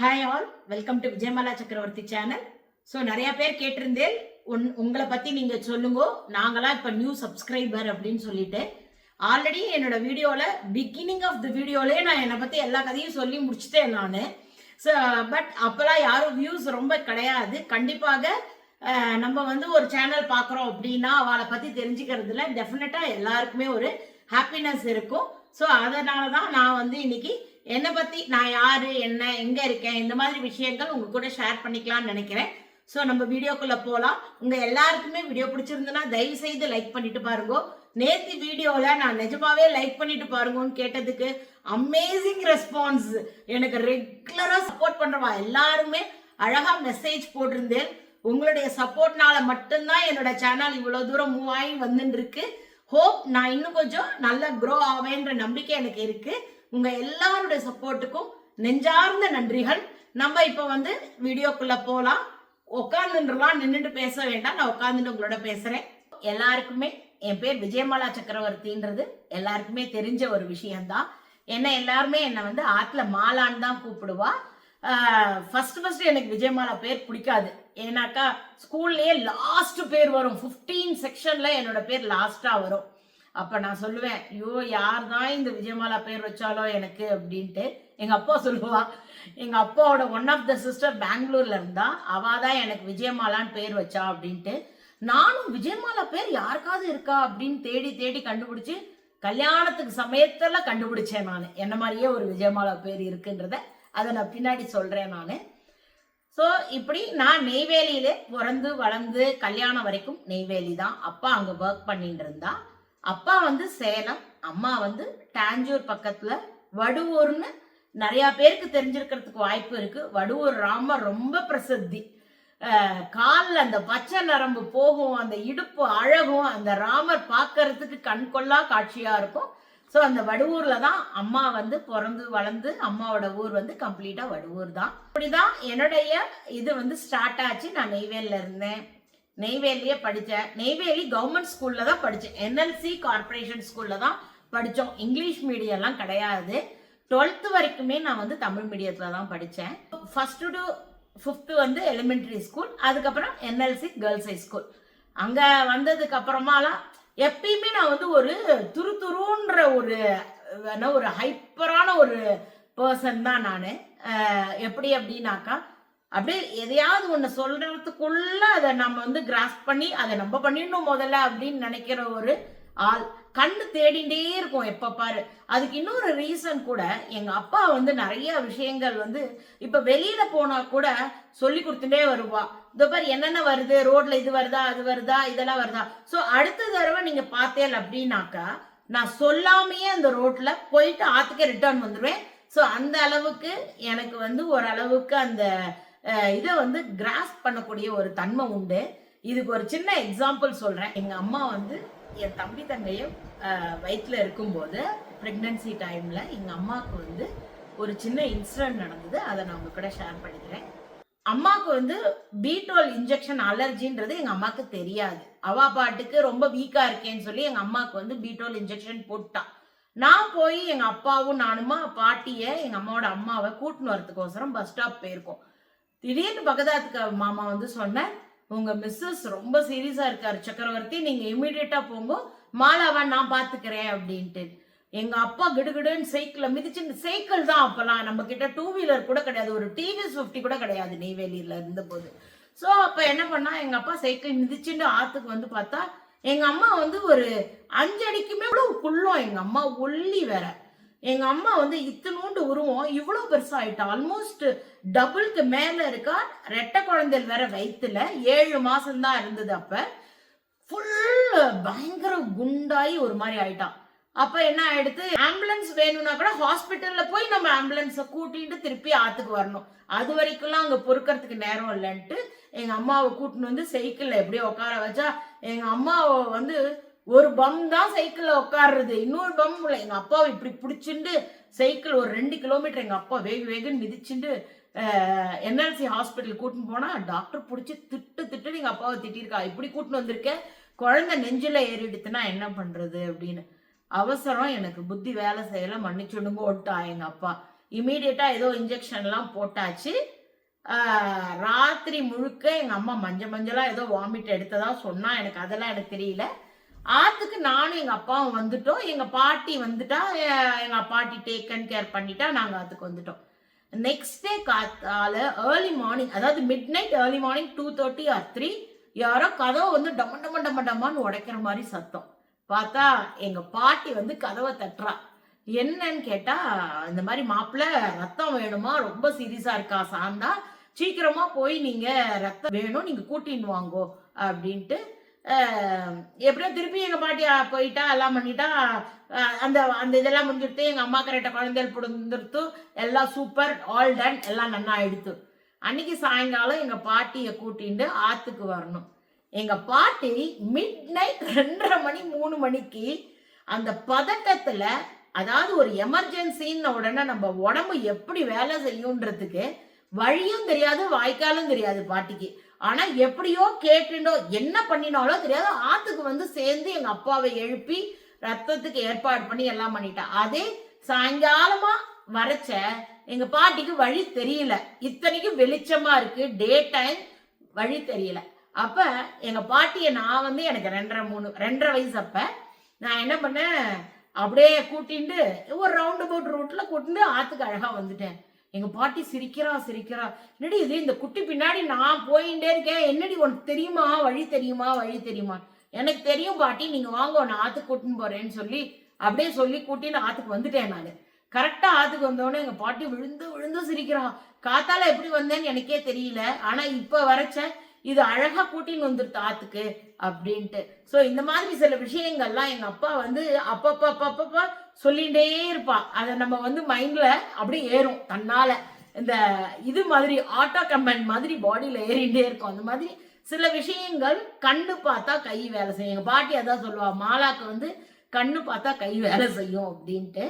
Hi all welcome to Vijayamala Chakravarthy channel so நிறைய பேர் கேட்டிருந்தேன் உன் உங்களை பற்றி நீங்கள் சொல்லுங்க நாங்களாம் இப்போ நியூ சப்ஸ்கிரைபர் அப்படின்னு சொல்லிட்டு. ஆல்ரெடி என்னோட வீடியோவில் பிகினிங் ஆஃப் த வீடியோலே நான் என்னை பற்றி எல்லா கதையும் சொல்லி முடிச்சுட்டேன் நான். ஸோ பட் அப்போல்லாம் யாரும் வியூஸ் ரொம்ப கிடையாது. கண்டிப்பாக நம்ம வந்து ஒரு சேனல் பார்க்குறோம் அப்படின்னா அவளை பற்றி தெரிஞ்சுக்கிறதுல டெஃபினட்டாக எல்லாருக்குமே ஒரு ஹாப்பினஸ் இருக்கும். ஸோ அதனால தான் நான் வந்து இன்னைக்கு என்னை பற்றி நான் யார் என்ன எங்கே இருக்கேன் இந்த மாதிரி விஷயங்கள் உங்க கூட ஷேர் பண்ணிக்கலாம்னு நினைக்கிறேன். ஸோ நம்ம வீடியோக்குள்ளே போகலாம் உங்கள் எல்லாருக்குமே வீடியோ பிடிச்சிருந்ததுன்னா தயவு செய்து லைக் பண்ணிட்டு பாருங்க. நேற்று வீடியோவில் நான் நிஜமாவே லைக் பண்ணிட்டு பாருங்கன்னு கேட்டதுக்கு அமேசிங் ரெஸ்பான்ஸ் எனக்கு ரெகுலராக சப்போர்ட் பண்ணுறவா எல்லாருமே அழகாக மெசேஜ் போட்டிருந்தேன். உங்களுடைய சப்போர்ட்னால மட்டும்தான் என்னோட சேனல் இவ்வளோ தூரம் மூவ் ஆகி வந்துட்டு இருக்கு. ஹோப் நான் இன்னும் கொஞ்சம் நல்லா க்ரோ ஆவேன்ற நம்பிக்கை எனக்கு இருக்குது உங்க எல்லாருடைய சப்போர்ட்டுக்கும் நெஞ்சார்ந்த நன்றிகள். நம்ம இப்போ வந்து வீடியோக்குள்ள போலாம். உட்காந்துலாம் நின்றுட்டு பேச வேண்டாம். நான் உட்காந்துட்டு உங்களோட பேசுறேன். எல்லாருக்குமே என் பேர் விஜயமாலா சக்கரவர்த்தின்றது. எல்லாருக்குமே தெரிஞ்ச ஒரு விஷயம்தான். என்ன எல்லாருமே என்னை வந்து ஆத்துல மாலான்னு தான் கூப்பிடுவா. ஃபர்ஸ்ட் ஃபர்ஸ்ட் எனக்கு விஜயமாலா பேர் பிடிக்காது. ஏன்னாக்கா ஸ்கூல்லேயே லாஸ்ட் பேர் வரும். 15 செக்ஷன்ல என்னோட பேர் லாஸ்டா வரும். அப்ப நான் சொல்லுவேன் ஐயோ யார் தான் இந்த விஜயமாலா பேர் வச்சாலோ எனக்கு அப்படின்ட்டு. எங்க அப்பா சொல்லுவா எங்க அப்பாவோட ஒன் ஆஃப் த சிஸ்டர் பெங்களூர்ல இருந்தா அவள் தான் எனக்கு விஜயமாலான்னு பேர் வச்சா அப்படின்ட்டு. நானும் விஜயமாலா பேர் யாருக்காவது இருக்கா அப்படின்னு தேடி தேடி கண்டுபிடிச்சு கல்யாணத்துக்கு சமயத்தில் கண்டுபிடிச்சேன் நான். என்ன மாதிரியே ஒரு விஜயமாலா பேர் இருக்குன்றத அதை நான் பின்னாடி சொல்கிறேன் நான். ஸோ இப்படி நான் நெய்வேலியிலே பிறந்து வளர்ந்து கல்யாணம் வரைக்கும் நெய்வேலி தான். அப்பா அங்கே ஒர்க் பண்ணிட்டு இருந்தா. அப்பா வந்து சேலம் அம்மா வந்து டாஞ்சூர் பக்கத்துல வடுவூர்னு நிறைய பேருக்கு தெரிஞ்சிருக்கிறதுக்கு வாய்ப்பு இருக்கு. வடுவூர் ராமர் ரொம்ப பிரசித்தி. காலில் அந்த பச்சை நரம்பு போகும் அந்த இடுப்பு அழகும் அந்த ராமர் பார்க்கறதுக்கு கண்கொள்ளா காட்சியாக இருக்கும். ஸோ அந்த வடுவூரில் தான் அம்மா வந்து பிறந்து வளர்ந்து அம்மாவோட ஊர் வந்து கம்ப்ளீட்டாக வடுவூர் தான். இப்படிதான் என்னுடைய இது வந்து ஸ்டார்ட் ஆச்சு. நான் நெய்வேலியில் இருந்தேன். நெய்வேலியே படித்தேன். நெய்வேலி கவர்மெண்ட் ஸ்கூல்ல தான் படித்தேன். என்எல்சி கார்ப்பரேஷன் ஸ்கூல்ல தான் படித்தோம். இங்கிலீஷ் மீடியம்லாம் கிடையாது. டுவெல்த்து வரைக்குமே நான் வந்து தமிழ் மீடியத்தில் தான் படித்தேன். ஃபஸ்ட்டு டு ஃபிஃப்த்து வந்து எலிமெண்ட்ரி ஸ்கூல் அதுக்கப்புறம் என்எல்சி கேர்ள்ஸ் ஹை ஸ்கூல் அங்கே வந்ததுக்கு அப்புறமாலாம் எப்பயுமே நான் வந்து ஒரு துரு துருன்ற ஒரு என்ன ஒரு ஹைப்பரான ஒரு பர்சன் தான் நான். எப்படி அப்படின்னாக்கா அப்படியே எதையாவது ஒன்று சொல்றதுக்குள்ள அதை நம்ம வந்து கிராஸ் பண்ணி அதை நம்ம பண்ணிடணும் முதல்ல அப்படின்னு நினைக்கிற ஒரு ஆள். கண்ணு தேடிண்டே இருக்கும் எப்ப பாரு. அதுக்கு இன்னொரு ரீசன் கூட எங்க அப்பா வந்து நிறைய விஷயங்கள் வந்து இப்ப வெளியில போனா கூட சொல்லி கொடுத்துட்டே வருவா. இந்த பாரு என்னென்ன வருது? ரோட்ல இது வருதா அது வருதா இதெல்லாம் வருதா? ஸோ அடுத்த தடவை நீங்க பார்த்தேன் அப்படின்னாக்கா நான் சொல்லாமையே அந்த ரோட்ல போயிட்டு ஆத்துக்கே ரிட்டர்ன் வந்துடுவேன் ஸோ அந்த அளவுக்கு எனக்கு வந்து ஓரளவுக்கு அந்த இதை வந்து கிராஸ் பண்ணக்கூடிய ஒரு தன்மை உண்டு. இதுக்கு ஒரு சின்ன எக்ஸாம்பிள் சொல்கிறேன் எங்கள் அம்மா வந்து என் தம்பி தங்கையும் வயிற்றில் இருக்கும்போது ப்ரெக்னன்சி டைமில் எங்கள் அம்மாவுக்கு வந்து ஒரு சின்ன இன்சிடென்ட் நடந்தது. அதை நான் உங்கள் கூட ஷேர் பண்ணிக்கிறேன். அம்மாவுக்கு வந்து பீட்டோல் இன்ஜெக்ஷன் அலர்ஜின்றது எங்கள் அம்மாவுக்கு தெரியாது. அவா பாட்டுக்கு ரொம்ப வீக்காக இருக்கேன்னு சொல்லி எங்கள் அம்மாவுக்கு வந்து பீட்டோல் இன்ஜெக்ஷன் போட்டான் நான் போய் எங்கள் அப்பாவும் நானுமா பாட்டியை எங்கள் அம்மாவோட அம்மாவை கூட்டின்னு வரதுக்கோசரம் பஸ் ஸ்டாப் போயிருக்கோம். திடீர்னு பகதாத்துக்கு மாமா வந்து சொன்னேன் உங்க மிஸ்ஸஸ் ரொம்ப சீரியஸா இருக்காரு சக்கரவர்த்தி நீங்க இமீடியட்டா போங்க மாலாவை நான் பாத்துக்கிறேன் அப்படின்ட்டு. எங்க அப்பா கிடுகிடுன்னு சைக்கிள மிதிச்சு சைக்கிள் தான் அப்பெல்லாம். நம்ம கிட்ட டூ வீலர் கூட கிடையாது ஒரு டிவிஎஸ் ஃபிஃப்டி கூட கிடையாது நெய்வேலியில இருந்த போது ஸோ அப்ப என்ன பண்ணா எங்க அப்பா சைக்கிள் மிதிச்சுட்டு ஆத்துக்கு வந்து பார்த்தா எங்க அம்மா வந்து ஒரு அஞ்சு அடிக்குமே கூட குள்ளம் எங்க அம்மா ஒல்லி வேற. எங்க அம்மா வந்து இத்தனூண்டு உருவம் இவ்வளவு பெருசா ஆயிட்டா. ஆல்மோஸ்ட் டபுளுக்கு மேல இருக்கா ரெட்டை குழந்தைகள் வேற வயித்துல ஏழு மாசம் தான் இருந்தது அப்ப. ஃபுல் பயங்கர குண்டாயி ஒரு மாதிரி ஆயிட்டான் அப்ப என்ன ஆயிடுது? ஆம்புலன்ஸ் வேணும்னா கூட ஹாஸ்பிட்டல்ல போய் நம்ம ஆம்புலன்ஸை கூட்டிட்டு திருப்பி ஆத்துக்கு வரணும். அது வரைக்கும்லாம் அங்க பொறுக்கிறதுக்கு நேரம் இல்லைன்ட்டு எங்க அம்மாவை கூட்டின்னு வந்து சைக்கிள்ல எப்படியோ உட்கார வச்சா எங்க அம்மாவை வந்து ஒரு பம் தான் சைக்கிளில் உட்காருறது. இன்னொரு பம் இல்லை எங்கள் அப்பாவை இப்படி பிடிச்சிண்டு சைக்கிள் ஒரு ரெண்டு கிலோமீட்டர் எங்கள் அப்பா வேக வேகன்னு மிதிச்சுண்டு என்எல்சி ஹாஸ்பிட்டல் கூட்டின்னு போனால் டாக்டர் பிடிச்சி திட்டு திட்டு எங்கள் அப்பாவை திட்டிருக்கா. இப்படி கூட்டின்னு வந்திருக்க? குழந்தை நெஞ்சில் ஏறிடுத்துனா என்ன பண்ணுறது அப்படின்னு. அவசரம் எனக்கு. புத்தி வேலை செய்யலை. மன்னிச்சுடுங்க ஓட்டா எங்கள் அப்பா. இமீடியட்டாக ஏதோ இன்ஜெக்ஷன்லாம் போட்டாச்சு. ராத்திரி முழுக்க எங்கள் அம்மா மஞ்சள் மஞ்சளாக ஏதோ வாமிட் எடுத்ததா சொன்னால் எனக்கு அதெல்லாம் எனக்கு தெரியல. ஆத்துக்கு நானும் எங்கள் அப்பாவும் வந்துட்டோம். எங்கள் பாட்டி வந்துட்டா எங்கள் பாட்டி டேக்கன் கேர் பண்ணிட்டா நாங்கள் ஆத்துக்கு வந்துட்டோம். நெக்ஸ்ட் டே காத்தால ஏர்லி மார்னிங் அதாவது midnight early morning two thirty or three யாரோ கதவை வந்து டம டம டம டமான்னு உடைக்கிற மாதிரி சத்தம். பார்த்தா எங்கள் பாட்டி வந்து கதவை தட்டுறா. என்னன்னு கேட்டா இந்த மாதிரி மாப்பிள்ள ரத்தம் வேணுமா? ரொம்ப சீரியஸா இருக்கா சாந்தா? சீக்கிரமா போய் நீங்க ரத்தம் வேணும் நீங்க கூட்டின்னு வாங்கோ அப்படின்ட்டு எப்படியோ திருப்பி எங்கள் பாட்டி போயிட்டா எல்லாம் பண்ணிட்டா அந்த அந்த இதெல்லாம் முடிஞ்சிருத்து எங்கள் அம்மா கரெக்டாக குழந்தைகள் பிடிந்திருத்து எல்லாம் சூப்பர் ஆல் டன் எல்லாம் நல்லா ஆயிடுத்து. அன்னைக்கு சாயங்காலம் எங்கள் பாட்டியை கூட்டிட்டு ஆற்றுக்கு வரணும். எங்கள் பாட்டி மிட் நைட் ரெண்டரை மணி மூணு மணிக்கு அந்த பதட்டத்தில் அதாவது ஒரு எமர்ஜென்சின்னு உடனே நம்ம உடம்பு எப்படி வேலை செய்யுன்றதுக்கு வழியும் தெரியாது வாய்க்காலும் தெரியாது பாட்டிக்கு. ஆனா எப்படியோ கேட்டுண்டோ என்ன பண்ணினாலோ தெரியாது. ஆத்துக்கு வந்து சேர்ந்து எங்க அப்பாவை எழுப்பி ரத்தத்துக்கு ஏற்பாடு பண்ணி எல்லாம் பண்ணிட்டா. அதே சாயங்காலமா வரைச்ச எங்க பாட்டிக்கு வழி தெரியல. இத்தனைக்கும் வெளிச்சமா இருக்கு. டே டைம் வழி தெரியல. அப்ப எங்க பாட்டியை நான் வந்து எனக்கு ரெண்டரை மூணு ரெண்டரை வயசு அப்ப நான் என்ன பண்ணேன்? அப்படியே கூட்டிட்டு ஒரு ரவுண்ட் அபவுட் ரூட்ல கூட்டிட்டு ஆத்துக்கு அழகா வந்துட்டேன். எங்க பாட்டி சிரிக்கிறா சிரிக்கிறா. என்னடி இது? இந்த குட்டி பின்னாடி நான் போயிட்டே இருக்கேன். என்னடி உனக்கு தெரியுமா? வழி தெரியுமா? வழி தெரியுமா? எனக்கு தெரியும் பாட்டி நீங்க வாங்க உன்னை ஆத்துக்கு கூட்டின்னு போறேன்னு சொல்லி அப்படியே சொல்லி கூட்டின்னு ஆத்துக்கு வந்துட்டேன் நான். கரெக்டா ஆத்துக்கு வந்தோடனே எங்க பாட்டி விழுந்து விழுந்து சிரிக்கிறா. காத்தால எப்படி வந்தேன்னு எனக்கே தெரியல. ஆனா இப்ப வரைச்சேன். இது அழகா கூட்டின்னு வந்துருது ஆத்துக்கு அப்படின்ட்டு. ஸோ இந்த மாதிரி சில விஷயங்கள்லாம் எங்க அப்பா வந்து அப்பப்பா அப்பப்பா சொல்லிகிட்டே இருப்பா. அதை நம்ம வந்து மைண்ட்ல அப்படியே ஏறும். தன்னால இந்த இது மாதிரி ஆட்டோ கமெண்ட் மாதிரி பாடியில ஏறிண்டே இருக்கும். அந்த மாதிரி சில விஷயங்கள் கண்ணு பார்த்தா கை வேலை செய்யும். எங்கள் பாட்டி அதான் சொல்லுவா மாலாக்கு வந்து கண்ணு பார்த்தா கை வேலை செய்யும் அப்படின்ட்டு.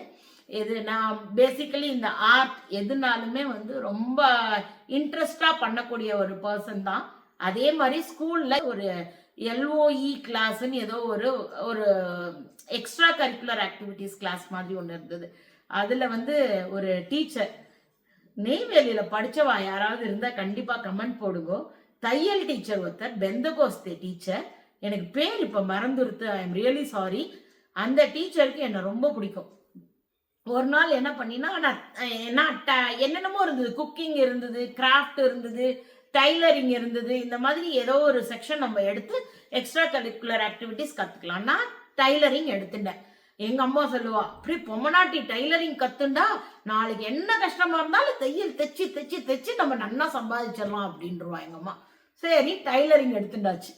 இது நான் பேசிக்கலி இந்த ஆர்ட் எதுனாலுமே வந்து ரொம்ப இன்ட்ரெஸ்டாக பண்ணக்கூடிய ஒரு பர்சன் தான். அதே மாதிரி ஸ்கூல்ல ஒரு எல்ஓஇ கிளாஸ்ன்னு ஏதோ ஒரு ஒரு எக்ஸ்ட்ரா கரிக்குலர் ஆக்டிவிட்டீஸ் கிளாஸ் மாதிரி ஒன்று இருந்தது. அதில் வந்து ஒரு டீச்சர் நெய்வேலியில் படிச்சவா யாராவது இருந்தால் கண்டிப்பாக கமெண்ட் போடுங்க. தையல் டீச்சர் ஒருத்தர் பெந்தகோஸ்தே டீச்சர் எனக்கு பேர் இப்போ மறந்துருத்து ஐ எம் ரியலி சாரி அந்த டீச்சருக்கு என்னை ரொம்ப பிடிக்கும். ஒரு நாள் என்ன பண்ணினா நான் என்ன ட- என்னென்னமோ இருந்தது. குக்கிங் இருந்தது கிராஃப்ட் இருந்தது டைலரிங் இருந்தது இந்த மாதிரி ஏதோ ஒரு செக்ஷன் நம்ம எடுத்து எக்ஸ்ட்ரா கரிக்குலர் ஆக்டிவிட்டிஸ் கற்றுக்கலாம் நான் டைலரிங் எடுத்துட்டேன். எங்க அம்மா சொல்லுவா அப்படி பொம்மநாட்டி டைலரிங் கத்துண்டா நாளைக்கு என்ன கஷ்டமா இருந்தாலும் தையல் தைச்சு தைச்சு தைச்சு நம்ம நன்னா சம்பாதிச்சிடலாம் அப்படின்றவா எங்க அம்மா. சரி டைலரிங் எடுத்துட்டாச்சு.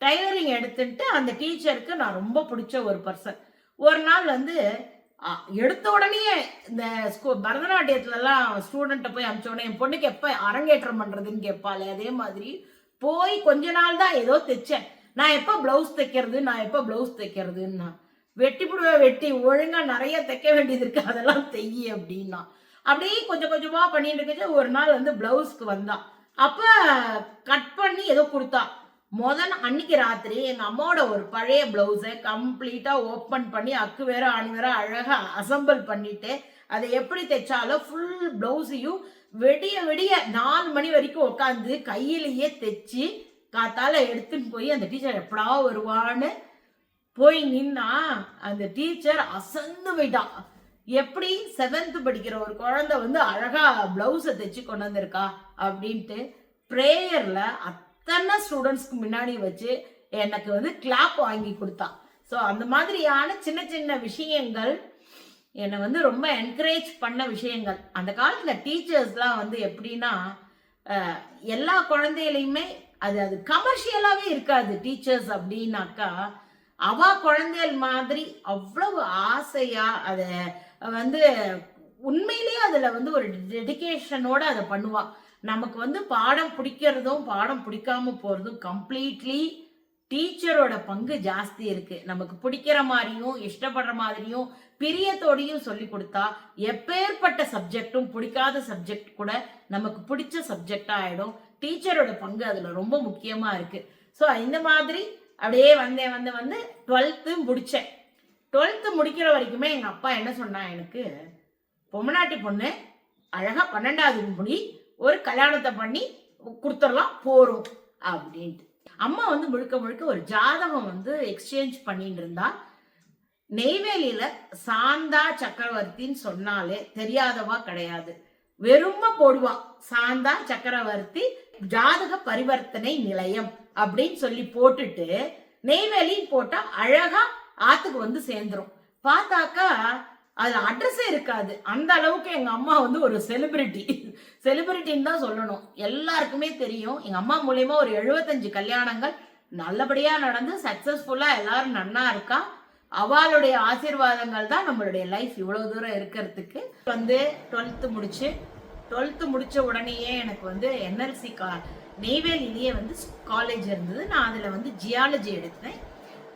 டைலரிங் எடுத்துட்டு அந்த டீச்சருக்கு நான் ரொம்ப பிடிச்ச ஒரு பர்சன் ஒரு நாள் வந்து எடுத்த உடனே இந்த ஸ்கூ பரதநாட்டியத்துலலாம் ஸ்டூடெண்ட்டை போய் அனுப்பிச்ச உடனே என் பொண்ணுக்கு எப்போ அரங்கேற்றம் பண்ணுறதுன்னு கேட்பாளே அதே மாதிரி போய் கொஞ்ச நாள் தான் ஏதோ தைச்சேன். நான் எப்போ ப்ளவுஸ் தைக்கிறது? நான் எப்போ ப்ளவுஸ் தைக்கிறதுன்னா? வெட்டி புடுவ வெட்டி ஒழுங்காக நிறைய தைக்க வேண்டியது இருக்கு. அதெல்லாம் தெய்யி அப்படின்னா. அப்படியே கொஞ்சம் கொஞ்சமாக பண்ணிட்டு இருக்கச்சு ஒரு நாள் வந்து ப்ளவுஸ்க்கு வந்தான் அப்போ கட் பண்ணி ஏதோ கொடுத்தா. முதல் அன்னைக்கு ராத்திரி எங்க அம்மாவோட ஒரு பழைய பிளவுஸை கம்ப்ளீட்டா ஓப்பன் பண்ணி அக்கு வேற ஆணி வேற அழகா அசம்பிள் பண்ணிட்டு அதை எப்படி தைச்சாலும் ஃபுல் பிளவுஸையும் வெடிய வெடிய நாலு மணி வரைக்கும் உட்காந்து கையிலேயே தைச்சி காத்தால எடுத்துன்னு போய் அந்த டீச்சர் எப்படா வருவான்னு போய் நின்னா அந்த டீச்சர் அசந்து போயிட்டான் எப்படி செவன்த் படிக்கிற ஒரு குழந்தை வந்து அழகா பிளவுஸை தைச்சு கொண்டு வந்திருக்கா அப்படின்ட்டு ப்ரேயர்ல அத்தனை ஸ்டூடெண்ட்ஸ்க்கு முன்னாடி வச்சு எனக்கு வந்து கிளாப் வாங்கி கொடுத்தான் ஸோ அந்த மாதிரியான சின்ன சின்ன விஷயங்கள் என்னை வந்து ரொம்ப என்கரேஜ் பண்ண விஷயங்கள். அந்த காலத்தில் டீச்சர்ஸ்லாம் வந்து எப்படின்னா எல்லா குழந்தைகளையுமே அது அது கமர்ஷியலாகவே இருக்காது டீச்சர்ஸ் அப்படின்னாக்கா அவ குழந்தைகள் மாதிரி அவ்வளவு ஆசையாக அதை வந்து உண்மையிலேயே அதில் வந்து ஒரு டெடிகேஷனோட அதை பண்ணுவாள் நமக்கு வந்து பாடம் பிடிக்கிறதும் பாடம் பிடிக்காம போகிறதும் கம்ப்ளீட்லி டீச்சரோட பங்கு ஜாஸ்தி இருக்கு. நமக்கு பிடிக்கிற மாதிரியும் இஷ்டப்படுற மாதிரியும் பிரியத்தோடையும் சொல்லி கொடுத்தா எப்பேற்பட்ட சப்ஜெக்டும் பிடிக்காத சப்ஜெக்ட் கூட நமக்கு பிடிச்ச சப்ஜெக்டா ஆயிடும். டீச்சரோட பங்கு அதுல ரொம்ப முக்கியமா இருக்கு. ஸோ இந்த மாதிரி அப்படியே வந்தேன் வந்து வந்து டுவெல்த்து முடிச்சேன். டுவெல்த்து முடிக்கிற வரைக்குமே எங்க அப்பா என்ன சொன்னா எனக்கு பொம்மநாட்டி பொண்ணு அழகா பன்னெண்டாவது முடி ஒரு கல்யாணத்தை பண்ணி கொடுத்துடலாம் போறோம் அப்படின்ட்டு. அம்மா வந்து முழுக்க முழுக்க ஒரு ஜாதகம் வந்து எக்ஸ்சேஞ்ச் பண்ணிட்டு இருந்தா நெய்வேலியில சாந்தா சக்கரவர்த்தின்னு சொன்னாலே தெரியாதவா கிடையாது. வெறும போடுவா சாந்தா சக்கரவர்த்தி ஜாதக பரிவர்த்தனை நிலையம் அப்படின்னு சொல்லி போட்டுட்டு நெய்வேலி போட்டா அழகா ஆத்துக்கு வந்து சேர்ந்துரும். பார்த்தாக்கா அதுல அட்ரஸே இருக்காது. அந்த அளவுக்கு எங்க அம்மா வந்து ஒரு செலிபிரிட்டி செலிபிரிட்டின்னு தான் சொல்லணும். எல்லாருக்குமே தெரியும். எங்க அம்மா மூலியமா ஒரு எழுபத்தஞ்சு கல்யாணங்கள் நல்லபடியா நடந்து சக்சஸ்ஃபுல்லா எல்லாரும் நன்னா இருக்கா? அவளுடைய ஆசீர்வாதங்கள் தான் நம்மளுடைய லைஃப் இவ்வளவு தூரம் இருக்கிறதுக்கு. வந்து டுவெல்த்து முடிச்சு டுவெல்த்து முடிச்ச உடனேயே எனக்கு வந்து என்எல்சி கா நெய்வேலிலேயே வந்து காலேஜ் இருந்தது. நான் அதில் வந்து ஜியாலஜி எடுத்தேன்.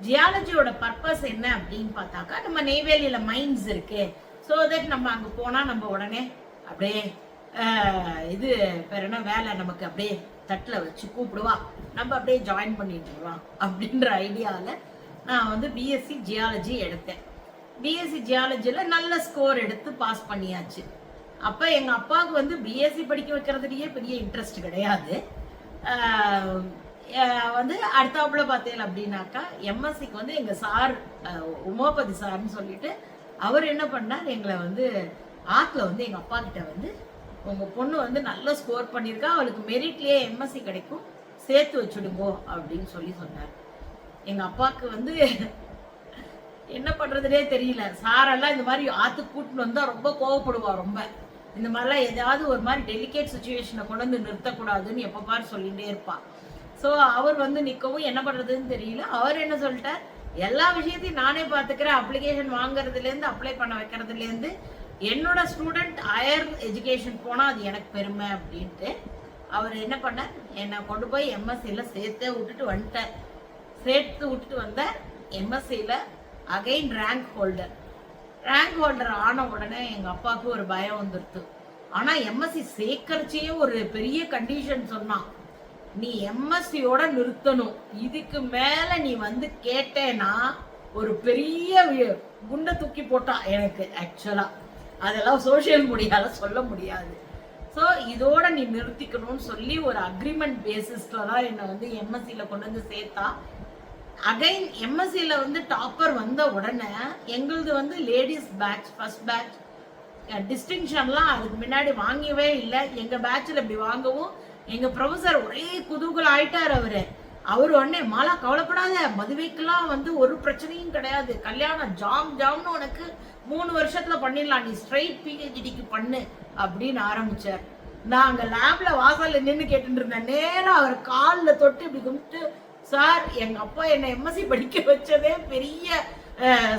ஜியாலஜியோட பர்பஸ் என்ன அப்படின்னு பார்த்தாக்கா நம்ம நெய்வேலியில மைன்ஸ் இருக்கு. ஸோ தட் நம்ம அங்கே போனால் நம்ம உடனே அப்படியே இது பேர் என்ன வேலை நமக்கு அப்படியே தட்டில் வச்சு கூப்பிடுவா. நம்ம அப்படியே ஜாயின் பண்ணிட்டுருவோம் அப்படின்ற ஐடியாவில் நான் வந்து பிஎஸ்சி ஜியாலஜி எடுத்தேன். பிஎஸ்சி ஜியாலஜியில் நல்ல ஸ்கோர் எடுத்து பாஸ் பண்ணியாச்சு. அப்போ எங்கள் அப்பாவுக்கு வந்து பிஎஸ்சி படிக்க வைக்கிறதுலேயே பெரிய இன்ட்ரெஸ்ட் கிடையாது. வந்து அடுத்தாப்புல பார்த்தீங்க அப்படின்னாக்கா எம்எஸ்சிக்கு வந்து எங்கள் சார் உமாபதி சார்னு சொல்லிட்டு அவர் என்ன பண்ணார் எங்களை வந்து ஆத்தில் வந்து எங்கள் அப்பா கிட்ட வந்து உங்கள் பொண்ணு வந்து நல்லா ஸ்கோர் பண்ணியிருக்கா அவளுக்கு மெரிட்லேயே எம்எஸ்சி கிடைக்கும் சேர்த்து வச்சுடுங்கோ அப்படின்னு சொல்லி சொன்னார். எங்கள் அப்பாவுக்கு வந்து என்ன பண்ணுறதுனே தெரியல. சாரெல்லாம் இந்த மாதிரி ஆத்து கூட்டின்னு வந்தால் ரொம்ப கோவப்படுவா ரொம்ப. இந்த மாதிரிலாம் ஏதாவது ஒரு மாதிரி டெலிகேட் சுச்சுவேஷனை கொண்டு வந்து நிறுத்தக்கூடாதுன்னு எப்போ பாரு சொல்லிகிட்டே இருப்பாள் ஸோ அவர் வந்து நிற்கவும் என்ன பண்ணுறதுன்னு தெரியல. அவர் என்ன சொல்லிட்டார்? எல்லா விஷயத்தையும் நானே பார்த்துக்கிறேன். அப்ளிகேஷன் வாங்குறதுலேருந்து அப்ளை பண்ண வைக்கிறதுலேருந்து என்னோட ஸ்டூடெண்ட் ஹையர் எஜுகேஷன் போனால் அது எனக்கு பெருமை அப்படின்ட்டு அவர் என்ன பண்ணார்? என்னை கொண்டு போய் எம்எஸ்சியில் சேர்த்தே விட்டுட்டு வந்துட்டார். சேர்த்து விட்டுட்டு வந்தார். எம்எஸ்சியில் again rank holder rank holder ஆன உடனே எங்கள் அப்பாவுக்கு ஒரு பயம் வந்துருது. ஆனால் எம்எஸ்சி சேர்க்கறச்சியே ஒரு பெரிய கண்டிஷன் சொன்னான். நீ எம்எஸ்சியோட நிறுத்தணும். இதுக்கு மேல நீ வந்து கேட்டேன்னா ஒரு பெரிய குண்டை தூக்கி போட்டான் எனக்கு ஆக்சுவலா அதெல்லாம் சோஷியல் மீடியால சொல்ல முடியாது. ஸோ இதோட நீ நிறுத்திக்கணும்னு சொல்லி ஒரு அக்ரிமெண்ட் பேசிஸ்ல தான் என்னை வந்து எம்எஸ்சியில் கொண்டு வந்து சேர்த்தா. அகைன் எம்எஸ்சியில் வந்து டாப்பர் வந்த உடனே எங்களுது வந்து லேடிஸ் பேட்ச் ஃபர்ஸ்ட் பேட்ச் டிஸ்டிங்ஷன்லாம் அதுக்கு முன்னாடி வாங்கவே இல்லை. எங்கள் பேட்சில் இப்படி வாங்கவும் எங்கள் ப்ரொஃபசர் ஒரே குதூகல் ஆயிட்டார் அவர். அவர் உடனே மாலா கவலைப்படாத. மதுவைக்கெல்லாம் வந்து ஒரு பிரச்சனையும் கிடையாது. கல்யாணம் ஜாம் ஜாம்னு உனக்கு மூணு வருஷத்துல பண்ணிடலாம். நீ ஸ்ட்ரைட் பிஹெச்டிக்கு பண்ணு அப்படின்னு ஆரம்பிச்சார். நான் அங்க லேப்ல வாசல்ல நின்று கேட்டுட்டு இருந்தேன். நேரம் அவர் காலில் தொட்டு இப்படி கும்பிட்டு சார் எங்க அப்பா என்னை எம்எஸ்சி படிக்க வச்சதே பெரிய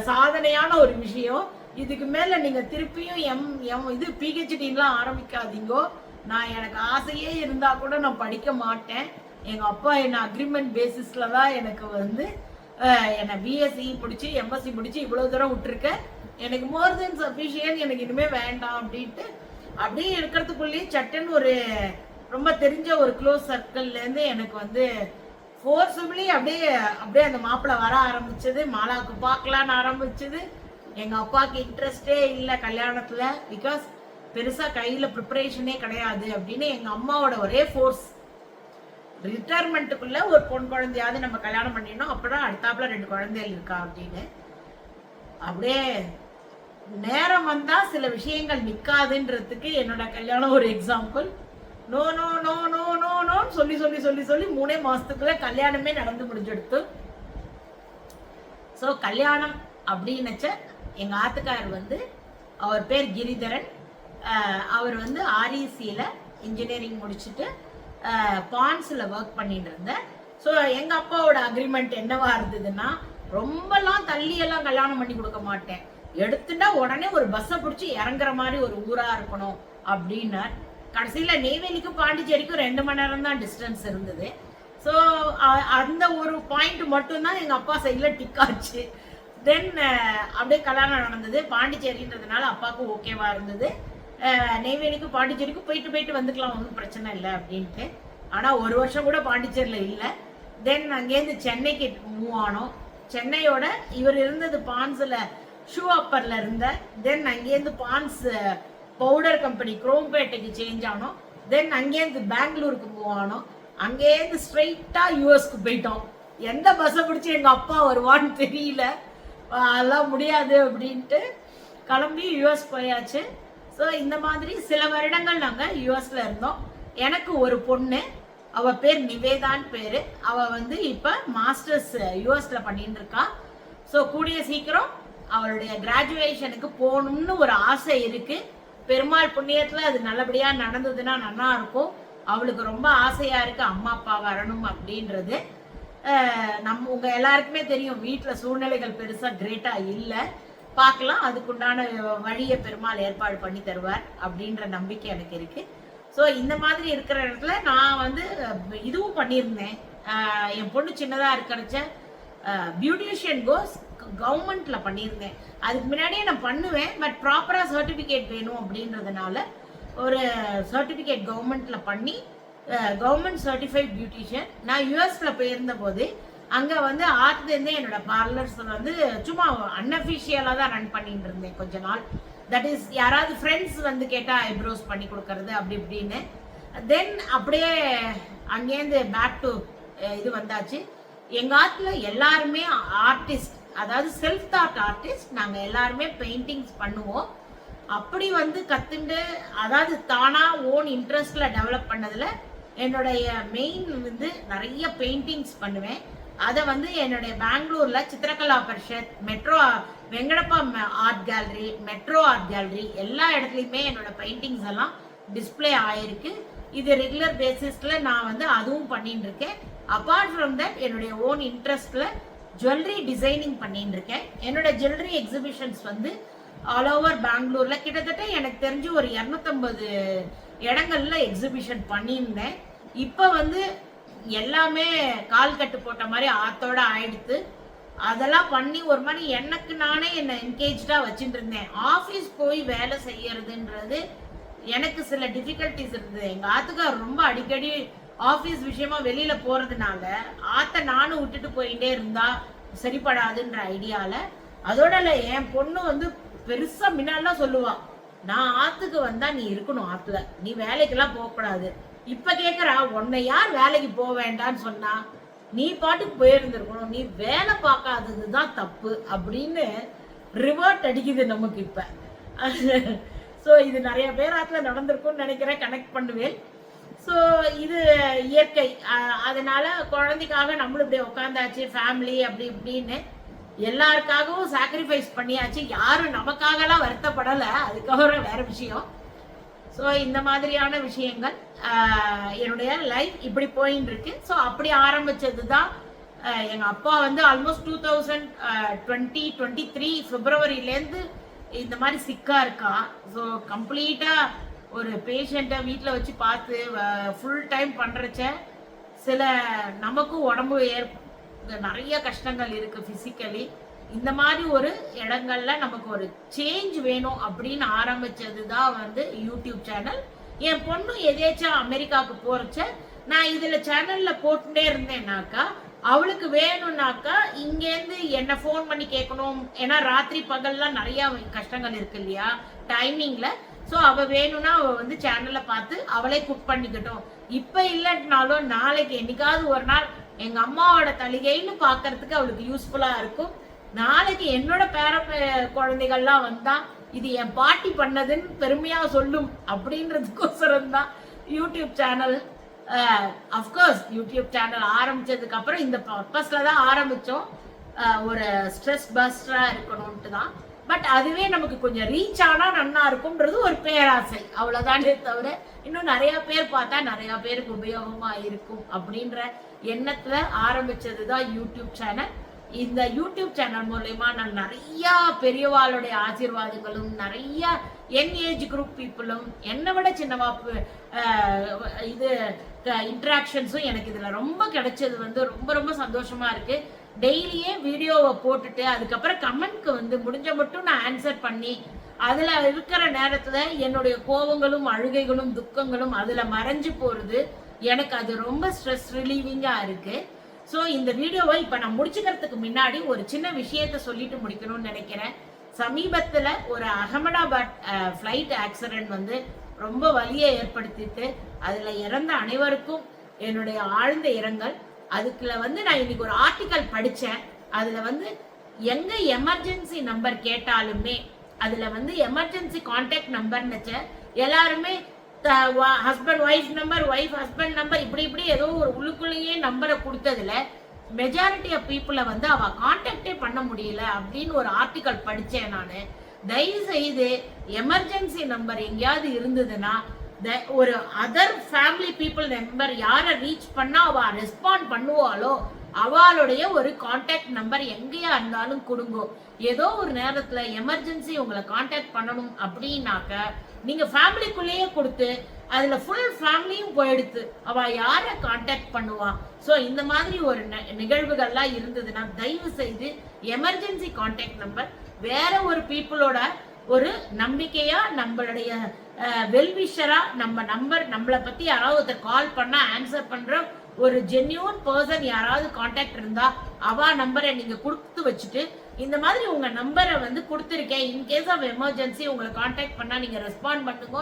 சாதனையான ஒரு விஷயம். இதுக்கு மேல நீங்க திருப்பியும் எம் எம் இது பிஹெச்டின்லாம் ஆரம்பிக்காதீங்கோ. நான் எனக்கு ஆசையே இருந்தால் கூட நான் படிக்க மாட்டேன். எங்கள் அப்பா என்ன அக்ரிமெண்ட் பேசிஸில் தான் எனக்கு வந்து என்னை பிஎஸ்சி பிடிச்சி எம்எஸ்சி பிடிச்சி இவ்வளோ தூரம் விட்டுருக்க. எனக்கு மோர் தென் சஃபிஷியன் எனக்கு இனிமே வேண்டாம் அப்படின்ட்டு அப்படியே இருக்கிறதுக்குள்ளேயே சட்டுன்னு ஒரு ரொம்ப தெரிஞ்ச ஒரு க்ளோஸ் சர்க்கிள்லேருந்து எனக்கு வந்து ஃபோர்ஸபிளி அப்படியே அப்படியே அந்த மாப்பிள்ளை வர ஆரம்பிச்சது. மாலாவுக்கு பார்க்கலான்னு ஆரம்பிச்சது. எங்கள் அப்பாவுக்கு இன்ட்ரெஸ்டே இல்லை கல்யாணத்தில் பிகாஸ் பெருசா கையில ப்ரிப்பரேஷனே கிடையாது அப்படின்னு எங்க அம்மாவோட ஒரே ஃபோர்ஸ் ரிட்டையர்மெண்ட்டுக்குள்ள ஒரு பொன் குழந்தையாவது நம்ம கல்யாணம் பண்ணிடணும். அப்புறம் அடுத்தாப்புல ரெண்டு குழந்தைகள் இருக்கா அப்படின்னு. அப்படியே நேரம் வந்தா சில விஷயங்கள் நிக்காதுன்றதுக்கு என்னோட கல்யாணம் ஒரு example no no no no no நோன்னு சொல்லி சொல்லி சொல்லி சொல்லி மூணே மாசத்துக்குள்ள கல்யாணமே நடந்து முடிஞ்செடுத்து. ஸோ கல்யாணம் அப்படின்னச்ச எங்க ஆத்துக்காரர் வந்து அவர் பேர் கிரிதரன். அவர் வந்து ஆர்இசியில் இன்ஜினியரிங் முடிச்சுட்டு பான்ஸில் ஒர்க் பண்ணிட்டு இருந்தேன். ஸோ எங்கள் அப்பாவோட அக்ரிமெண்ட் என்னவா இருந்ததுன்னா ரொம்பலாம் தள்ளியெல்லாம் கல்யாணம் பண்ணி கொடுக்க மாட்டேன். எடுத்துட்டா உடனே ஒரு பஸ்ஸை பிடிச்சி இறங்குற மாதிரி ஒரு ஊராக இருக்கணும் அப்படின்னார். கடைசியில் நெய்வேலிக்கும் பாண்டிச்சேரிக்கும் ரெண்டு மணி நேரம் தான் டிஸ்டன்ஸ் இருந்தது. ஸோ அந்த ஒரு பாயிண்ட் மட்டும்தான் எங்கள் அப்பா சைடில் டிக் ஆச்சு. தென் அப்படியே கல்யாணம் நடந்தது. பாண்டிச்சேரின்றதுனால அப்பாவுக்கு ஓகேவா இருந்தது. அஹ், நெய்வேலிக்கும் பாண்டிச்சேரிக்கும் போயிட்டு போயிட்டு வந்துக்கலாம் ஒன்றும் பிரச்சனை இல்லை அப்படின்ட்டு. ஆனால் ஒரு வருஷம் கூட பாண்டிச்சேரியில் இல்லை. தென் அங்கேருந்து சென்னைக்கு மூவ் ஆனோம். சென்னையோட இவர் இருந்தது பான்ஸில் ஷூ அப்பரில் இருந்த. தென் அங்கேருந்து பான்ஸ் பவுடர் கம்பெனி குரோம்பேட்டைக்கு சேஞ்ச் ஆனோம். தென் அங்கேருந்து பெங்களூருக்கு மூவ் ஆனோம். அங்கேருந்து ஸ்ட்ரைட்டாக யூஎஸ்க்கு போயிட்டோம். எந்த பஸ்ஸை பிடிச்சி எங்கள் அப்பா வருவான்னு தெரியல. அதெல்லாம் முடியாது அப்படின்ட்டு கிளம்பி யூஎஸ் போயாச்சு. ஸோ இந்த மாதிரி சில வருடங்கள் நாங்கள் யூஎஸ்ல இருந்தோம். எனக்கு ஒரு பொண்ணு அவ பேர் நிவேதான் பேரு. அவ வந்து இப்போ மாஸ்டர்ஸ் யூஎஸ்ல பண்ணிட்டு இருக்கா. ஸோ கூடிய சீக்கிரம் அவளுடைய கிராஜுவேஷனுக்கு போகணும்னு ஒரு ஆசை இருக்கு. பெருமாள் புண்ணியத்தில் அது நல்லபடியாக நடந்ததுன்னா நல்லா இருக்கும். அவளுக்கு ரொம்ப ஆசையா இருக்கு அம்மா அப்பா வரணும் அப்படின்றது. நம்ம உங்க எல்லாருக்குமே தெரியும் வீட்டில் சூழ்நிலைகள் பெருசாக கிரேட்டா இல்லை. பார்க்கலாம். அதுக்குண்டான வழியை பெருமாள் ஏற்பாடு பண்ணி தருவார் அப்படின்ற நம்பிக்கை எனக்கு இருக்கு. ஸோ இந்த மாதிரி இருக்கிற இடத்துல நான் வந்து இதுவும் பண்ணியிருந்தேன். என் பொண்ணு சின்னதாக இருக்கிறச்ச பியூட்டிஷியன் கோர்ஸ் கவர்மெண்ட்ல பண்ணியிருந்தேன். அதுக்கு முன்னாடியே நான் பண்ணுவேன். பட் ப்ராப்பராக சர்டிஃபிகேட் வேணும் அப்படின்றதுனால ஒரு சர்டிஃபிகேட் கவர்மெண்ட்ல பண்ணி கவர்மெண்ட் சர்டிஃபைட் பியூட்டிஷியன் நான் யூஎஸ்ல போயிருந்த போது அங்கே வந்து ஆத்துலேருந்தே என்னோட பார்லர்ஸ் வந்து சும்மா அன்அஃபிஷியலாக தான் ரன் பண்ணிட்டு இருந்தேன் கொஞ்ச நாள். தட் இஸ் யாராவது ஃப்ரெண்ட்ஸ் வந்து கேட்டால் ஐப்ரோஸ் பண்ணி கொடுக்கறது அப்படி இப்படின்னு. தென் அப்படியே அங்கேருந்து பேக் டு இது வந்தாச்சு. எங்கள் ஆத்துல எல்லாருமே ஆர்டிஸ்ட் அதாவது செல்ஃப் தாட் ஆர்டிஸ்ட் நாங்கள் எல்லாருமே பெயிண்டிங்ஸ் பண்ணுவோம். அப்படி வந்து கத்துண்டு அதாவது தானா ஓன் இன்ட்ரெஸ்ட்ல டெவலப் பண்ணதுல என்னுடைய மெயின் வந்து நிறைய பெயிண்டிங்ஸ் பண்ணுவேன். அதை வந்து என்னுடைய பெங்களூர்ல Chitrakala Parishath metro Venkatappa art gallery metro art gallery எல்லா இடத்துலையுமே என்னோட பெயிண்டிங்ஸ் எல்லாம் டிஸ்ப்ளே ஆயிருக்கு. இது ரெகுலர் பேசிஸ்ல நான் வந்து அதுவும் பண்ணிட்டு இருக்கேன் அப்பார்ட் ஃப்ரம் தட் என்னுடைய ஓன் இன்ட்ரெஸ்ட்ல ஜுவல்லரி டிசைனிங் பண்ணிட்டு இருக்கேன் என்னோட ஜுவல்லரி எக்ஸிபிஷன்ஸ் வந்து ஆல் ஓவர் பெங்களூர்ல. கிட்டத்தட்ட எனக்கு தெரிஞ்சு ஒரு இரநூத்தம்பது இடங்கள்ல எக்ஸிபிஷன் பண்ணியிருந்தேன். இப்போ வந்து எல்லாமே கால் கட்டு போட்ட மாதிரி ஆத்தோட ஆயிடுத்து. அதெல்லாம் பண்ணி ஒரு மாதிரி எனக்கு நானே என்னை என்கேஜா வச்சுட்டு இருந்தேன். ஆஃபீஸ் போய் வேலை செய்யறதுன்றது எனக்கு சில டிஃபிகல்ட்டிஸ் இருந்தது. எங்கள் ஆத்துக்கார் ரொம்ப அடிக்கடி ஆஃபீஸ் விஷயமா வெளியில போறதுனால ஆத்த நானும் விட்டுட்டு போயிட்டே இருந்தா சரிப்படாதுன்ற ஐடியால அதோட இல்லை என் பொண்ணு வந்து பெருசா முன்னாடிலாம் சொல்லுவாள் நான் ஆத்துக்கு வந்தா நீ இருக்கணும் ஆத்துல. நீ வேலைக்கெல்லாம் போகக்கூடாது. இப்ப கேக்குறா உன்னை யார் வேலைக்கு போக வேண்டாம்னு சொன்னா நீ பாட்டுக்கு போயிருந்திருக்கணும் நீ வேலை பார்க்காதது தான் தப்பு அப்படின்னு ரிவர்ட் அடிக்குது நமக்கு இப்ப. ஸோ இது நிறைய பேராத்துல நடந்திருக்கும்னு நினைக்கிறேன் கனெக்ட் பண்ணுவேன். ஸோ இது இயற்கை. அதனால குழந்தைக்காக நம்மளும் இப்படி உட்காந்தாச்சு ஃபேமிலி அப்படி இப்படின்னு எல்லாருக்காகவும் சாக்ரிஃபைஸ் பண்ணியாச்சு. யாரும் நமக்காகலாம் வருத்தப்படலை அதுக்கப்புறம் வேற விஷயம். ஸோ இந்த மாதிரியான விஷயங்கள் என்னுடைய லைஃப் இப்படி போயின்னு இருக்கு ஸோ அப்படி ஆரம்பிச்சது தான் எங்கள் அப்பா வந்து almost two thousand twenty twenty three பிப்ரவரியிலேருந்து இந்த மாதிரி சிக்கா இருக்கா. ஸோ கம்ப்ளீட்டாக ஒரு பேஷண்ட்டை வீட்டில் வச்சு பார்த்து ஃபுல் டைம் பண்ணுறச்ச சில நமக்கும் உடம்பு ஏற் நிறைய கஷ்டங்கள் இருக்குது ஃபிசிக்கலி இந்த மாதிரி ஒரு இடங்கள்ல நமக்கு ஒரு சேஞ்ச் வேணும் அப்படின்னு ஆரம்பிச்சது தான் வந்து யூடியூப் சேனல் என் பொண்ணு எதேச்சும் அமெரிக்காவுக்கு போறச்ச நான் இதுல சேனல்ல போட்டுட்டே இருந்தேன்னாக்கா அவளுக்கு வேணும்னாக்கா இங்கேருந்து என்ன ஃபோன் பண்ணி கேட்கணும். ஏன்னா ராத்திரி பகல்லாம் நிறைய கஷ்டங்கள் இருக்கு இல்லையா? டைமிங்ல ஸோ அவ வேணும்னா அவ வந்து சேனல்ல பார்த்து அவளே குக் பண்ணிக்கட்டும். இப்ப இல்லைனாலும் நாளைக்கு என்னைக்காவது ஒரு நாள் எங்க அம்மாவோட தலிகைன்னு பார்க்கறதுக்கு அவளுக்கு யூஸ்ஃபுல்லா இருக்கும். நாளைக்கு என்னோட பேர பே- குழந்தைகள்லாம் வந்தா இது என் பாட்டி பண்ணதுன்னு பெருமையா சொல்லும் அப்படின்றதுக்கோசரம் தான் YouTube channel of course YouTube channel ஆரம்பிச்சதுக்கு அப்புறம் இந்த பர்பஸ்ல தான் ஆரம்பிச்சோம். ஒரு ஸ்ட்ரெஸ் பஸ்டரா இருக்கணும்ட்டு தான். பட் அதுவே நமக்கு கொஞ்சம் ரீச் ஆனா நன்னா இருக்கும்ன்றது ஒரு பேராசை. அவ்வளவுதானே தவிர இன்னும் நிறைய பேர் பார்த்தா நிறைய பேருக்கு உபயோகமா இருக்கும் அப்படின்ற எண்ணத்துல ஆரம்பிச்சது தான் யூடியூப் சேனல் இந்த யூடியூப் சேனல் மூலயமா நான் நிறைய பெரியவாளுடைய ஆசீர்வாதங்களும் நிறைய என் ஏஜ் குரூப் பீப்புளும் என்னை விட சின்னவா இது இன்ட்ராக்ஷன்ஸும் எனக்கு இதில் ரொம்ப கிடைச்சது வந்து ரொம்ப ரொம்ப சந்தோஷமா இருக்கு. டெய்லியே வீடியோவை போட்டுட்டு அதுக்கப்புறம் கமெண்ட்க்கு வந்து முடிஞ்ச மட்டும் நான் ஆன்சர் பண்ணி அதில் இருக்கிற நேரத்தில் என்னுடைய கோவங்களும் அழுகைகளும் துக்கங்களும் அதில் மறைஞ்சு போகிறது எனக்கு அது ரொம்ப ஸ்ட்ரெஸ் ரிலீவிங்காக இருக்குது ஸோ இந்த வீடியோவை இப்போ நான் முடிச்சுக்கிறதுக்கு முன்னாடி ஒரு சின்ன விஷயத்த சொல்லிட்டு முடிக்கணும்னு நினைக்கிறேன். சமீபத்தில் ஒரு அகமதாபாத் ஃப்ளைட் ஆக்சிடென்ட் வந்து ரொம்ப வலியை ஏற்படுத்திட்டு அதில் இறந்த அனைவருக்கும் என்னுடைய ஆழ்ந்த இரங்கல். அதுக்குள்ள வந்து நான் இன்னைக்கு ஒரு ஆர்டிக்கல் படித்தேன் அதில் வந்து எங்க எமர்ஜென்சி நம்பர் கேட்டாலுமே அதில் வந்து எமர்ஜென்சி கான்டாக்ட் நம்பர்னுச்ச எல்லாருமே husband wife number wife husband number இப்படி இப்படி ஏதோ ஒரு உள்ளுக்குள்ளேயே நம்பரை கொடுத்ததுல மெஜாரிட்டி ஆஃப் பீப்புளை வந்து அவ கான்டாக்டே பண்ண முடியல அப்படின்னு ஒரு ஆர்டிக்கல் படித்தேன் நான். தயவு செய்து எமர்ஜென்சி நம்பர் எங்கேயாவது இருந்ததுன்னா த- ஒரு அதர் ஃபேமிலி பீப்புள் நம்பர் யாரை ரீச் பண்ணால் அவள் ரெஸ்பாண்ட் பண்ணுவாளோ அவளுடைய ஒரு கான்டாக்ட் நம்பர் எங்கேயா இருந்தாலும் கொடுங்கோ. ஏதோ ஒரு நேரத்தில் எமர்ஜென்சி உங்களை கான்டாக்ட் பண்ணணும் அப்படின்னாக்க நீங்க ஃபேமிலிக்குள்ளேயே கொடுத்து அதுல ஃபுல் ஃபேமிலியும் போயிடுத்து அவ யாரை காண்டாக்ட் பண்ணுவா? ஸோ இந்த மாதிரி ஒரு நிகழ்வுகள்லாம் இருந்ததுன்னா தயவு செய்து எமர்ஜென்சி காண்டாக்ட் நம்பர் வேற ஒரு பீப்புளோட ஒரு நம்பிக்கையா நம்மளுடைய வெல்விஷரா நம்ம நம்பர் நம்மளை பத்தி யாராவது ஒருத்தர் கால் பண்ணா ஆன்சர் பண்ற ஒரு ஜென்யூன் பர்சன் யாராவது கான்டாக்ட் இருந்தா அவ நம்பரை நீங்க கொடுத்து வச்சுட்டு இந்த மாதிரி உங்க நம்பரை வந்து கொடுத்துருக்கேன். இன்கேஸ் ஆஃப் எமர்ஜென்சி உங்களை காண்டாக்ட் பண்ணா நீங்க ரெஸ்பாண்ட் பண்ணுங்க.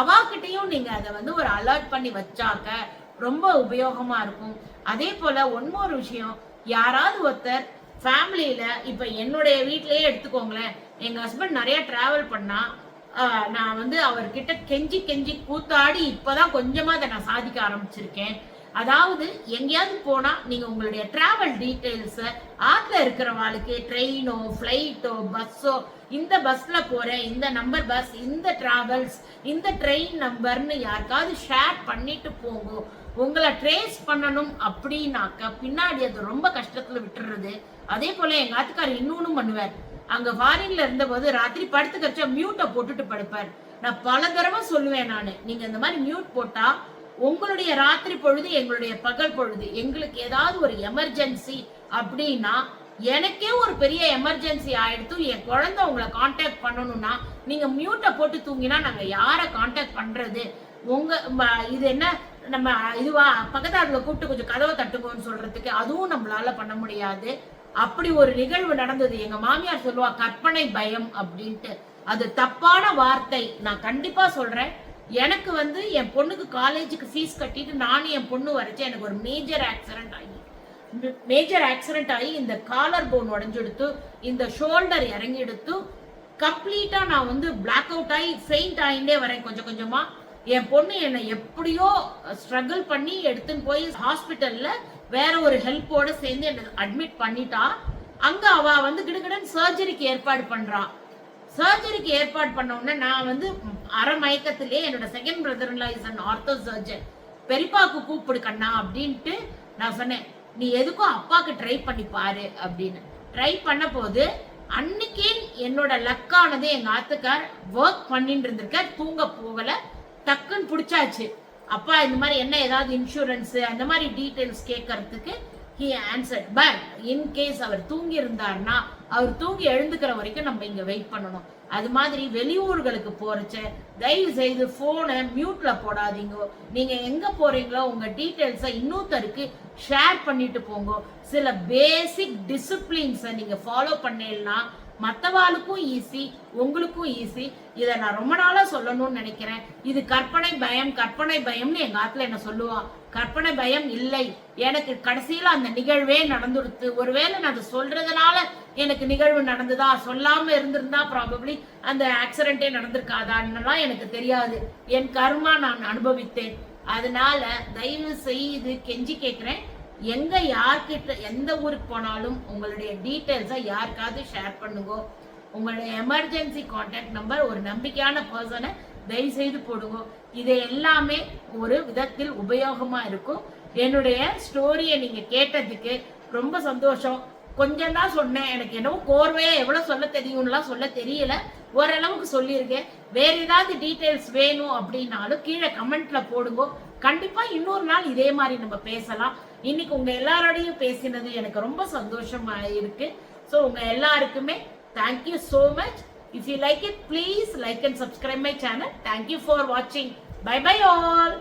அவாகிட்டையும் நீங்க அதை வந்து ஒரு அலர்ட் பண்ணி வச்சாக்க ரொம்ப உபயோகமா இருக்கும். அதே போல ஒன்னொரு விஷயம். யாராவது ஒருத்தர் ஃபேமிலியில இப்ப என்னுடைய வீட்லயே எடுத்துக்கோங்களேன். எங்க ஹஸ்பண்ட் நிறைய டிராவல் பண்ணா நான் வந்து அவர்கிட்ட கெஞ்சி கெஞ்சி கூத்தாடி இப்பதான் கொஞ்சமா அதை நான் சாதிக்க ஆரம்பிச்சிருக்கேன். அதாவது எங்கேயாவது போனா நீங்க உங்களுடைய டிராவல் டீடைல்ஸ் ஆத்துல இருக்கிறவாளுக்கு ட்ரெயினோ ஃப்ளைட்டோ பஸ்ஸோ இந்த பஸ்ல போறேன் இந்த நம்பர் பஸ் இந்த டிராவல்ஸ் இந்த ட்ரெயின் நம்பர்னு யாருக்காவது ஷேர் பண்ணிட்டு போங்க. உங்களை ட்ரேஸ் பண்ணணும் அப்படின்னாக்க பின்னாடி அது ரொம்ப கஷ்டத்துல விட்டுறது. அதே போல எங்க ஆத்துக்கார் இன்னொன்னும் பண்ணுவார். அங்க ஃபாரின்ல இருந்தபோது ராத்திரி படுத்து கச்சா மியூட்டை போட்டுட்டு படுப்பார். நான் பல தடவை சொல்லுவேன் நானு. நீங்க இந்த மாதிரி மியூட் போட்டா உங்களுடைய ராத்திரி பொழுது எங்களுடைய பகல் பொழுது எங்களுக்கு ஏதாவது ஒரு எமர்ஜென்சி அப்படின்னா எனக்கே ஒரு பெரிய எமர்ஜென்சி ஆயிடுத்து என் குழந்தை உங்களை காண்டாக்ட் பண்ணணும்னா நீங்க மியூட்டை போட்டு தூங்கினா நாங்க யாரை காண்டாக்ட் பண்றது? உங்க ம- இது என்ன நம்ம இதுவா பக்கத்தாடுல கூப்பிட்டு கொஞ்சம் கதவை தட்டுங்கன்னு சொல்றதுக்கு அதுவும் நம்மளால பண்ண முடியாது. அப்படி ஒரு நிகழ்வு நடந்தது. எங்க மாமியார் சொல்லுவா கற்பனை பயம் அப்படின்ட்டு. அது தப்பான வார்த்தை. நான் கண்டிப்பா சொல்றேன். எனக்கு வந்து என் பொண்ணுக்கு காலேஜுக்கு ஃபீஸ் கட்டிட்டு நானும் என் பொண்ணு வரைச்சு எனக்கு ஒரு மேஜர் ஆக்சிடென்ட் ஆகி. மேஜர் ஆக்சிடென்ட் ஆகி இந்த காலர் போன் உடஞ்செடுத்து இந்த ஷோல்டர் இறங்கி எடுத்து கம்ப்ளீட்டாக நான் வந்து பிளாக் அவுட் ஆகி ஃபெயிண்ட் ஆகிட்டே வரேன் கொஞ்சம் கொஞ்சமாக என் பொண்ணு என்னை எப்படியோ ஸ்ட்ரகிள் பண்ணி எடுத்துன்னு போய் ஹாஸ்பிட்டலில் வேற ஒரு ஹெல்ப்போட சேர்ந்து என்னை அட்மிட் பண்ணிட்டா. அங்க அவ வந்து கிடுகிடன் சர்ஜரிக்கு ஏற்பாடு பண்றா. சர்ஜரிக்கு ஏற்பாடு பண்ண உடனே நான் வந்து அரை மயக்கத்திலே என்னோட second brother is an ortho surgeon பெரியப்பாக்கு கூப்பிடு கண்ணா அப்படின்ட்டு நான் சொன்னேன் நீ எதுக்கும் அப்பாக்கு ட்ரை பண்ணி பாரு அப்படின்னு. ட்ரை பண்ண போது அன்னைக்கே என்னோட லக்கானது எங்க ஆத்துக்கார் ஒர்க் பண்ணிட்டு இருந்திருக்கார் தூங்க போகல டக்குன்னு பிடிச்சாச்சு. அப்பா இந்த மாதிரி என்ன ஏதாவது இன்சூரன்ஸ் அந்த மாதிரி டீட்டெயில்ஸ் கேட்கறதுக்கு he answer but in case அவர் தூங்கி இருந்தார்னா அவர் தூங்கி எழுந்துக்கிற வரைக்கும் நம்ம இங்க வெயிட் பண்ணணும். அது மாதிரி வெளியூர்களுக்கு போறச்ச தயவு செய்து போனை மியூட்ல போடாதீங்க. நீங்க எங்க போறீங்களோ உங்க டீட்டெயில்ஸை இன்னொருத்தருக்கு ஷேர் பண்ணிட்டு போங்க. சில பேசிக் டிசிப்ளின்ஸை நீங்க ஃபாலோ பண்ணீங்கன்னா மற்றவாளுக்கும் ஈஸி உங்களுக்கும் ஈஸி இதை நான் ரொம்ப நாளா சொல்லணும்னு நினைக்கிறேன். இது கற்பனை பயம் கற்பனை பயம்னு எங்க ஆத்துல என்ன சொல்லுவான் கற்பனை பயம் இல்லை. எனக்கு கடைசியில அந்த நிகழ்வே நடந்துடுத்து. ஒருவேளை நான் அதை சொல்றதுனால எனக்கு நிகழ்வு நடந்ததா? சொல்லாம இருந்திருந்தா ப்ராபப்ளி அந்த ஆக்சிடென்ட்டே நடந்திருக்காதான்னுலாம் எனக்கு தெரியாது. என் கர்மா நான் அனுபவித்தேன். அதனால தயவு செய்து கெஞ்சி கேட்கிறேன் எங்க யார்கிட்ட எந்த ஊருக்கு போனாலும் உங்களுடைய டீட்டெயில்ஸை யாருக்காவது ஷேர் பண்ணுங்க. உங்களுடைய எமர்ஜென்சி கான்டாக்ட் நம்பர் ஒரு நம்பிக்கையான பர்சனை தயவு செய்து போடுங்க. இது எல்லாமே ஒரு விதத்தில் உபயோகமா இருக்கும். என்னுடைய ஸ்டோரியை நீங்க கேட்டதுக்கு ரொம்ப சந்தோஷம். கொஞ்சம் தான் சொன்னேன். எனக்கு என்னவோ கோர்வையா எவ்வளவு சொல்ல தெரியும்லாம் சொல்ல தெரியல. ஓரளவுக்கு சொல்லியிருக்கேன். வேற ஏதாவது டீட்டெயில்ஸ் வேணும் அப்படின்னாலும் கீழே கமெண்ட்ல போடுங்க. கண்டிப்பா இன்னொரு நாள் இதே மாதிரி நம்ம பேசலாம். இன்னைக்கு உங்க எல்லாரோடையும் பேசினது எனக்கு ரொம்ப சந்தோஷமா இருக்கு. ஸோ உங்க எல்லாருக்குமே thank you so much if you like it please like and subscribe my channel thank you for வாட்சிங் பை பை ஆல்